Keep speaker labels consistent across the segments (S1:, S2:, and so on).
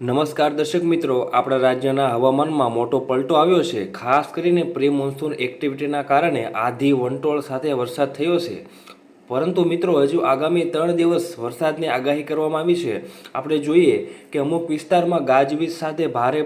S1: નમસ્કાર દર્શક મિત્રો, આપણા રાજ્યના હવામાનમાં મોટો પલટો આવ્યો છે. ખાસ કરીને પ્રી મોન્સૂન એક્ટિવિટીના કારણે આધી વંટોળ સાથે વરસાદ થયો છે. પરંતુ મિત્રો, હજુ આગામી ત્રણ દિવસ વરસાદની આગાહી કરવામાં આવી છે. આપણે જોઈએ કે અમુક વિસ્તારમાં ગાજવીજ સાથે ભારે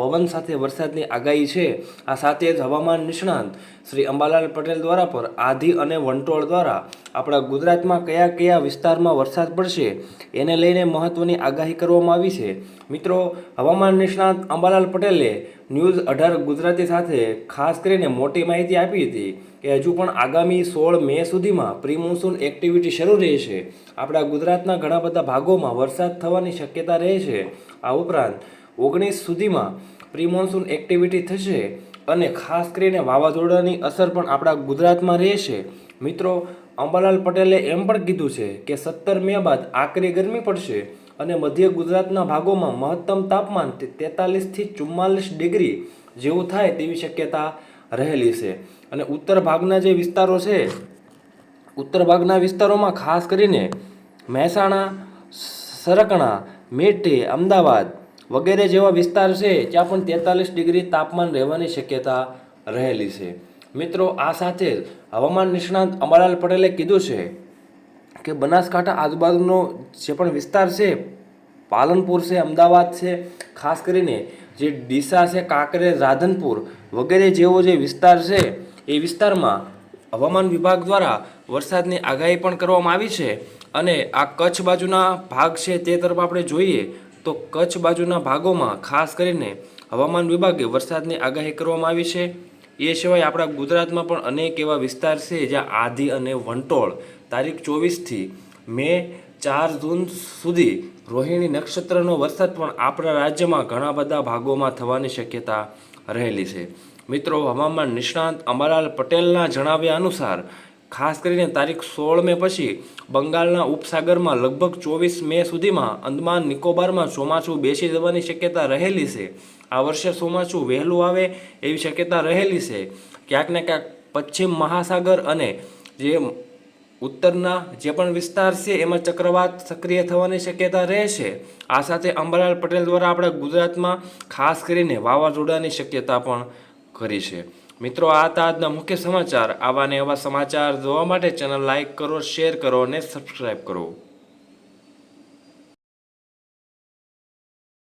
S1: પવન સાથે વરસાદની આગાહી છે. આ સાથે જ હવામાન નિષ્ણાંત શ્રી અંબાલાલ પટેલ દ્વારા પર આધી અને વંટોળ દ્વારા આપણા ગુજરાતમાં કયા કયા વિસ્તારમાં વરસાદ પડશે એને લઈને મહત્ત્વની આગાહી કરવામાં આવી છે. મિત્રો, હવામાન નિષ્ણાંત અંબાલાલ પટેલે ન્યૂઝ અઢાર ગુજરાતી સાથે ખાસ કરીને મોટી માહિતી આપી હતી કે હજુ પણ આગામી સોળ મે સુધીમાં પ્રી મોન્સૂન એક્ટિવિટી શરૂ રહેશે. આપણા ગુજરાતના ઘણા બધા ભાગોમાં વરસાદ થવાની શક્યતા રહે છે. આ ઉપરાંત ઓગણીસ સુધીમાં પ્રિમોન્સૂન એક્ટિવિટી થશે અને ખાસ કરીને વાવાઝોડાની અસર પણ આપણા ગુજરાતમાં રહેશે. મિત્રો, અંબાલાલ પટેલે એમ પણ કીધું છે કે સત્તર મે બાદ આકરી ગરમી પડશે અને મધ્ય ગુજરાતના ભાગોમાં મહત્તમ તાપમાન તેતાલીસથી ચુમ્માલીસ ડિગ્રી જેવું થાય તેવી શક્યતા રહેલી છે. અને ઉત્તર ભાગના જે વિસ્તારો છે, ઉત્તર ભાગના વિસ્તારોમાં ખાસ કરીને મહેસાણા સરકણા, મેટે, અમદાવાદ વગેરે જેવા વિસ્તાર છે ત્યાં પણ તેતાલીસ ડિગ્રી તાપમાન રહેવાની શક્યતા રહેલી છે. મિત્રો, આ સાથે જ હવામાન નિષ્ણાંત અંબાલાલ પટેલે કીધું છે કે બનાસકાંઠા આજુબાજુનો જે પણ વિસ્તાર છે, પાલનપુર છે, અમદાવાદ છે, ખાસ કરીને જે ડીસા છે, કાંકરે, રાધનપુર વગેરે જેવો જે વિસ્તાર છે, એ વિસ્તારમાં હવામાન વિભાગ દ્વારા વરસાદની આગાહી પણ કરવામાં આવી છે. અને આ કચ્છ બાજુના ભાગ છે, તે તરફ આપણે જોઈએ તો કચ્છ બાજુના ભાગોમાં, ખાસ કરીને હવામાન વિભાગે વરસાદની આગાહી કરવામાં આવી છે. એ સિવાય આપણા ગુજરાતમાં પણ અનેક એવા વિસ્તાર છે જ્યાં આધી અને વંટોળ. તારીખ ચોવીસથી મે ચાર જૂન સુધી રોહિણી નક્ષત્રનો વરસાદ પણ આપણા રાજ્યમાં ઘણા બધા ભાગોમાં થવાની શક્યતા રહેલી છે. મિત્રો, હવામાન નિષ્ણાંત અમરલાલ પટેલના જણાવ્યા અનુસાર ખાસ કરીને તારીખ સોળ મે પછી બંગાળના ઉપસાગરમાં લગભગ ચોવીસ મે સુધીમાં અંદમાન નિકોબારમાં ચોમાસું બેસી જવાની શક્યતા રહેલી છે. આ વર્ષે ચોમાસું વહેલું આવે એવી શક્યતા રહેલી છે. ક્યાંક ને ક્યાંક પશ્ચિમ મહાસાગર અને જે ઉત્તરના જે પણ વિસ્તાર છે એમાં ચક્રવાત સક્રિય થવાની શક્યતા રહેશે આ સાથે અંબાલાલ પટેલ દ્વારા આપણા ગુજરાતમાં ખાસ કરીને વાવાઝોડાની શક્યતા પણ કરી છે. મિત્રો, આ હતા આજના મુખ્ય સમાચાર. આવા ને એવા સમાચાર જોવા માટે ચેનલ લાઇક કરો શેર કરો અને સબસ્ક્રાઈબ કરો.